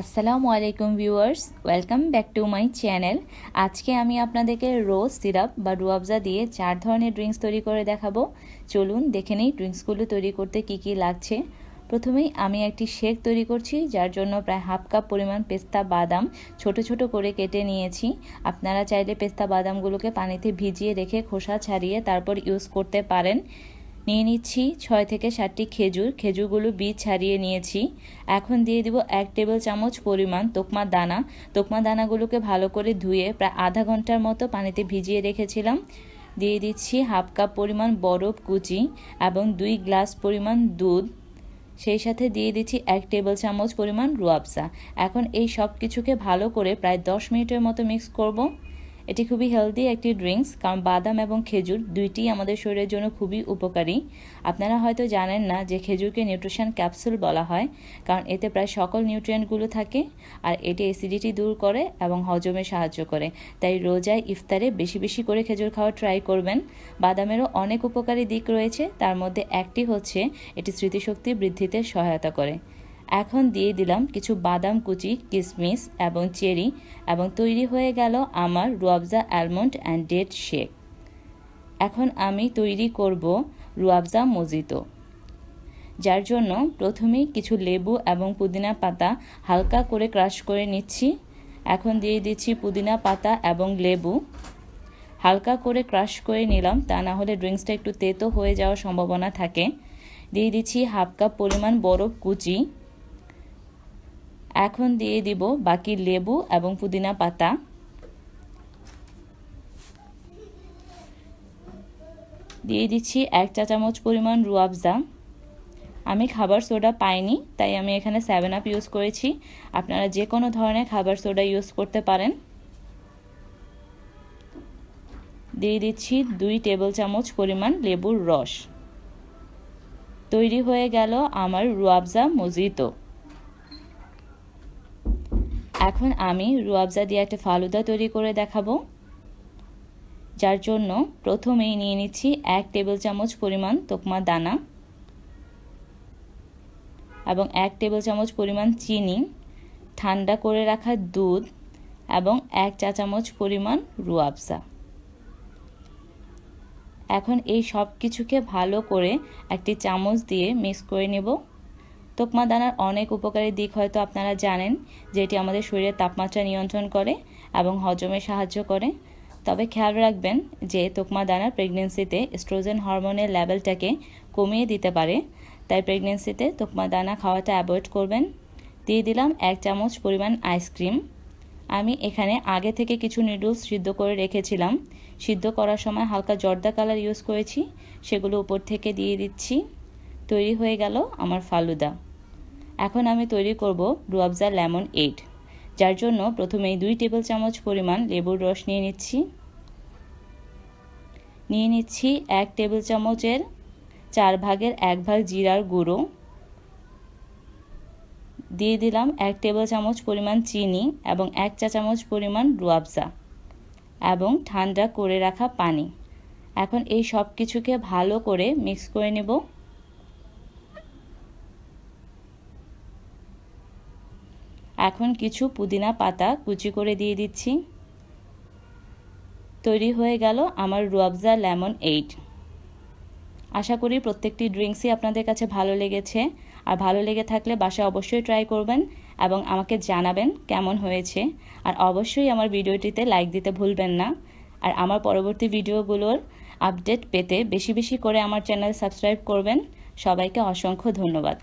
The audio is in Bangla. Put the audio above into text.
আসসালামু আলাইকুম viewers welcome back to my channel আজকে আমি আপনাদেরকে রোজ সিরাপ বা রুয়াবজা দিয়ে চার ধরনের ড্রিঙ্কস তৈরি করে দেখাবো। চলুন দেখে নেই ড্রিঙ্কসগুলো তৈরি করতে কি কি লাগছে। প্রথমেই আমি একটি শেক তৈরি করছি, যার জন্য প্রায় হাফ কাপ পরিমাণ পেস্তা বাদাম ছোট ছোট করে কেটে নিয়েছি। আপনারা চাইলে পেস্তা বাদামগুলোকে পানিতে ভিজিয়ে রেখে খোসা ছাড়িয়ে তারপর ইউজ করতে পারেন। নিয়ে নিচ্ছি। ছয় থেকে সাতটি খেজুর, খেজুরগুলো বীজ ছাড়িয়ে নিয়েছি। এখন দিয়ে দিব এক টেবিল চামচ পরিমাণ তোকমা দানা। তোকমা দানাগুলোকে ভালো করে ধুয়ে প্রায় আধা ঘণ্টার মতো পানিতে ভিজিয়ে রেখেছিলাম। দিয়ে দিচ্ছি হাফ কাপ পরিমাণ বরফ কুচি এবং দুই গ্লাস পরিমাণ দুধ। সেই সাথে দিয়ে দিচ্ছি এক টেবিল চামচ পরিমাণ রুয়াবসা। এখন এই সব কিছুকে ভালো করে প্রায় দশ মিনিটের মতো মিক্স করব। এটি খুবই হেলদি একটি ড্রিঙ্কস কারণ বাদাম এবং খেজুর দুইটি আমাদের শরীরের জন্য খুবই উপকারী। আপনারা হয়তো জানেন না যে খেজুরকে নিউট্রিশন ক্যাপসুল বলা হয়, কারণ এতে প্রায় সকল নিউট্রিয়েন্টগুলো থাকে আর এটি অ্যাসিডিটি দূর করে এবং হজমে সাহায্য করে। তাই রোজায় ইফতারে বেশি বেশি করে খেজুর খাওয়া ট্রাই করবেন। বাদামেরও অনেক উপকারী দিক রয়েছে, তার মধ্যে একটি হচ্ছে এটি স্মৃতিশক্তি বৃদ্ধিতে সহায়তা করে। এখন দিয়ে দিলাম কিছু বাদাম কুচি কিশমিশ এবং চেরি এবং তৈরি হয়ে গেল আমার Rooh Afza almond and date shake. এখন আমি তৈরি করব রুয়াবজা মজিতো, যার জন্য প্রথমেই কিছু লেবু এবং পুদিনা পাতা হালকা করে ক্রাশ করে নিচ্ছি। এখন দিয়ে দিচ্ছি পুদিনা পাতা এবং লেবু। হালকা করে ক্রাশ করে নিলাম, তা না হলে ড্রিঙ্কসটা একটু তেতো হয়ে যাওয়ার সম্ভাবনা থাকে। দিয়ে দিচ্ছি হাফ কাপ পরিমাণ বরফ কুচি। এখন দিয়ে দিব বাকি লেবু এবং পুদিনা পাতা। দিয়ে দিচ্ছি এক চা চামচ পরিমাণ রুয়াবজা। আমি খাবার সোডা পাইনি, তাই আমি এখানে সেভেন আপ ইউজ করেছি। আপনারা যে কোনো ধরনের খাবার সোডা ইউজ করতে পারেন। দিয়ে দিচ্ছি দুই টেবিল চামচ পরিমাণ লেবুর রস। তৈরি হয়ে গেল আমার রুয়াবজা মজিতো। এখন আমি রুয়াবজা দিয়ে একটা ফালুদা তৈরি করে দেখাবো, যার জন্য প্রথমেই নিয়ে নিচ্ছি এক টেবিল চামচ পরিমাণ তোকমা দানা এবং এক টেবিল চামচ পরিমাণ চিনি, ঠান্ডা করে রাখা দুধ এবং এক চা চামচ পরিমাণ রুয়াবজা। এখন এই সব কিছুকে ভালো করে একটি চামচ দিয়ে মিক্স করে নেব। তোকমা দানার অনেক উপকারী দিক হয়তো আপনারা জানেন যে এটি আমাদের শরীরের তাপমাত্রা নিয়ন্ত্রণ করে এবং হজমে সাহায্য করে। তবে খেয়াল রাখবেন যে তোকমা দানার প্রেগনেন্সিতে স্ট্রোজেন হরমোনের লেভেলটাকে কমিয়ে দিতে পারে, তাই প্রেগনেন্সিতে তোকমা দানা খাওয়াটা অ্যাভয়েড করবেন। দিয়ে দিলাম এক চামচ পরিমাণ আইসক্রিম আমি এখানে আগে থেকে কিছু নুডলস সিদ্ধ করে রেখেছিলাম। সিদ্ধ করার সময় হালকা জর্দা কালার ইউজ করেছি, সেগুলো উপর থেকে দিয়ে দিচ্ছি। তৈরি হয়ে গেল আমার ফালুদা। এখন আমি তৈরি করব রুয়াবজা লেমন এইট যার জন্য প্রথমেই দুই টেবিল চামচ পরিমাণ লেবুর রস নিয়ে নিচ্ছি। নিয়ে নিচ্ছি এক টেবিল চামচের চার ভাগের এক ভাগ জিরার গুঁড়ো। দিয়ে দিলাম এক টেবিল চামচ পরিমাণ চিনি এবং এক চা চামচ পরিমাণ রুয়াবজা এবং ঠান্ডা করে রাখা পানি। এখন এই সব কিছুকে ভালো করে মিক্স করে নেব। এখন কিছু পুদিনা পাতা কুচি করে দিয়ে দিচ্ছি। তৈরি হয়ে গেল আমার রুয়াবজা লেমন এইট। আশা করি প্রত্যেকটি ড্রিঙ্কসই আপনাদের কাছে ভালো লেগেছে। আর ভালো লেগে থাকলে বাসায় অবশ্যই ট্রাই করবেন এবং আমাকে জানাবেন কেমন হয়েছে। আর অবশ্যই আমার ভিডিওটিতে লাইক দিতে ভুলবেন না। আর আমার পরবর্তী ভিডিওগুলোর আপডেট পেতে বেশি বেশি করে আমার চ্যানেল সাবস্ক্রাইব করবেন। সবাইকে অসংখ্য ধন্যবাদ।